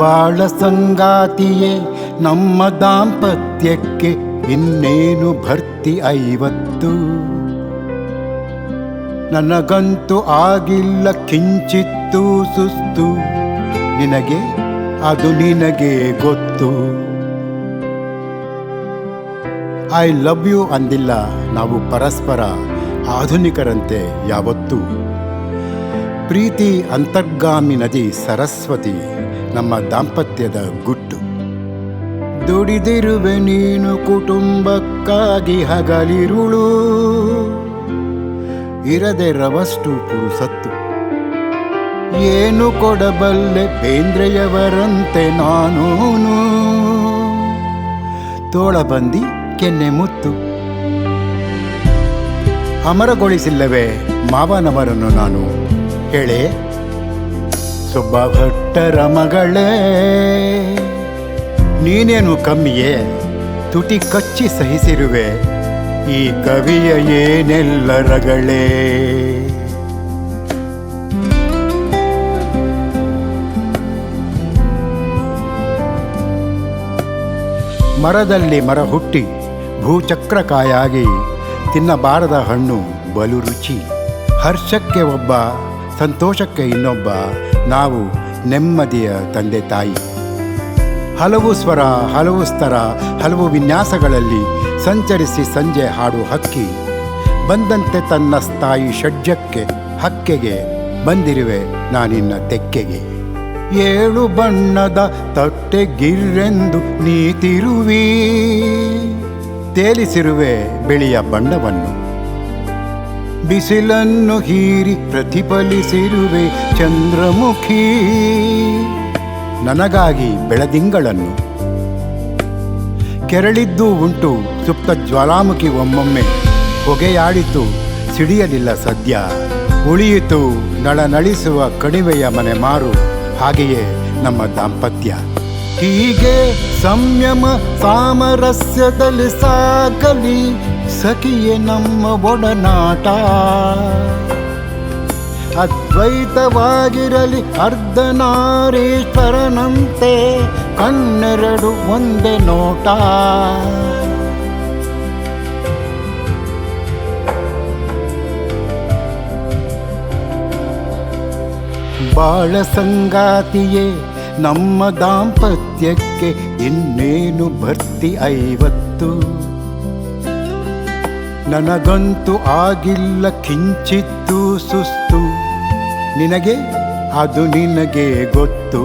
ಬಾಳ ಸಂಗಾತಿಯೇ, ನಮ್ಮ ದಾಂಪತ್ಯಕ್ಕೆ ಇನ್ನೇನು ಭರ್ತಿ ಐವತ್ತು? ನನಗಂತೂ ಆಗಿಲ್ಲ, ಕಿಂಚಿತ್ತೂ ಸುಸ್ತು. ನಿನಗೆ, ಅದು ನಿನಗೆ ಗೊತ್ತು. ಐ ಲವ್ ಯು ಅಂದಿಲ್ಲ, ನಾವು ಪರಸ್ಪರ ಆಧುನಿಕರಂತೆ ಯಾವತ್ತೂ. ಪ್ರೀತಿ ಅಂತರ್ಗಾಮಿ ನದಿ ಸರಸ್ವತಿ ನಮ್ಮ ದಾಂಪತ್ಯದ ಗುಟ್ಟು. ದುಡಿದಿರುವೆ ನೀನು ಕುಟುಂಬಕ್ಕಾಗಿ ಹಗಲಿರುಳು. ಇರದೆ ರವಷ್ಟು ಪುರುಸತ್ತು. ಏನು ಕೊಡಬಲ್ಲೆ ಬೇಂದ್ರೆಯವರಂತೆ ನಾನೂನು. ತೋಳಬಂದಿ ಕೆನ್ನೆ ಮುತ್ತು. ಅಮರಗೊಳಿಸಿಲ್ಲವೇ ಮಾವನವರನ್ನು ನಾನು. ಹೇಳೆ ಸುಬ್ಬ ಭಟ್ಟರ ಮಗಳೇ ನೀನೇನು ಕಮ್ಮಿಯೇ, ತುಟಿ ಕಚ್ಚಿ ಸಹಿಸಿರುವೆ, ಈ ಕವಿಯ ಏನೆಲ್ಲರಗಳೇ? ಮರದಲ್ಲಿ ಮರ ಹುಟ್ಟಿ, ಭೂಚಕ್ರಕಾಯಾಗಿ, ತಿನ್ನಬಾರದ ಹಣ್ಣು ಬಲು ರುಚಿ, ಹರ್ಷಕ್ಕೆ ಒಬ್ಬ ಸಂತೋಷಕ್ಕೆ ಇನ್ನೊಬ್ಬ ನಾವು ನೆಮ್ಮದಿಯ ತಂದೆ ತಾಯಿ. ಹಲವು ಸ್ವರ, ಹಲವು ಸ್ತರ, ಹಲವು ವಿನ್ಯಾಸಗಳಲ್ಲಿ ಸಂಚರಿಸಿ ಸಂಜೆ ಹಾಡು ಹಕ್ಕಿ, ಬಂದಂತೆ ತನ್ನ ಸ್ಥಾಯಿ ಷಡ್ಜಕ್ಕೆ, ಹಕ್ಕೆಗೆ ಬಂದಿರುವೆ ನಾನಿನ್ನ ತೆಕ್ಕೆಗೆ. ಏಳು ಬಣ್ಣದ ತಟ್ಟೆ ಗಿರ್ರೆಂದು ನೀತಿರುವಿ, ತೇಲಿಸಿರುವೆ ಬಿಳಿಯ ಬಣ್ಣವನ್ನು. ಬಿಸಿಲನ್ನು ಹೀರಿ ಪ್ರತಿಫಲಿಸಿರುವೆ ಚಂದ್ರಮುಖಿ. ನನಗಾಗಿ ಬೆಳದಿಂಗಳನ್ನು ಕೆರಳಿದ್ದು ಉಂಟು ಸುಪ್ತ ಜ್ವಾಲಾಮುಖಿ ಒಮ್ಮೊಮ್ಮೆ. ಹೊಗೆಯಾಡಿತು ಸಿಡಿಯಲಿಲ್ಲ ಸದ್ಯ. ಉಳಿಯಿತು ನಳನಳಿಸುವ ಕಣಿವೆಯ ಮನೆ ಮಾರು. ಹಾಗೆಯೇ ನಮ್ಮ ದಾಂಪತ್ಯ. ಹೀಗೆ ಸಂಯಮ ಸಾಮರಸ್ಯದಲ್ಲಿ ಸಾಗಲಿ. ಸಖಿಯೇ ನಮ್ಮ ಒಡನಾಟ. ಅದ್ವೈತವಾಗಿರಲಿ ಅರ್ಧನಾರೀಶ್ವರನಂತೆ ಕಣ್ಣೆರಡು ಒಂದೇ ನೋಟ. ಬಾಳ ಸಂಗಾತಿಯೇ ನಮ್ಮ ದಾಂಪತ್ಯಕ್ಕೆ ಇನ್ನೇನು ಭರ್ತಿ ಐವತ್ತು? ನನಗಂತೂ ಆಗಿಲ್ಲ ಕಿಂಚಿತ್ತು ಸುಸ್ತು. ನಿನಗೆ ಅದು ನಿನಗೆ ಗೊತ್ತು.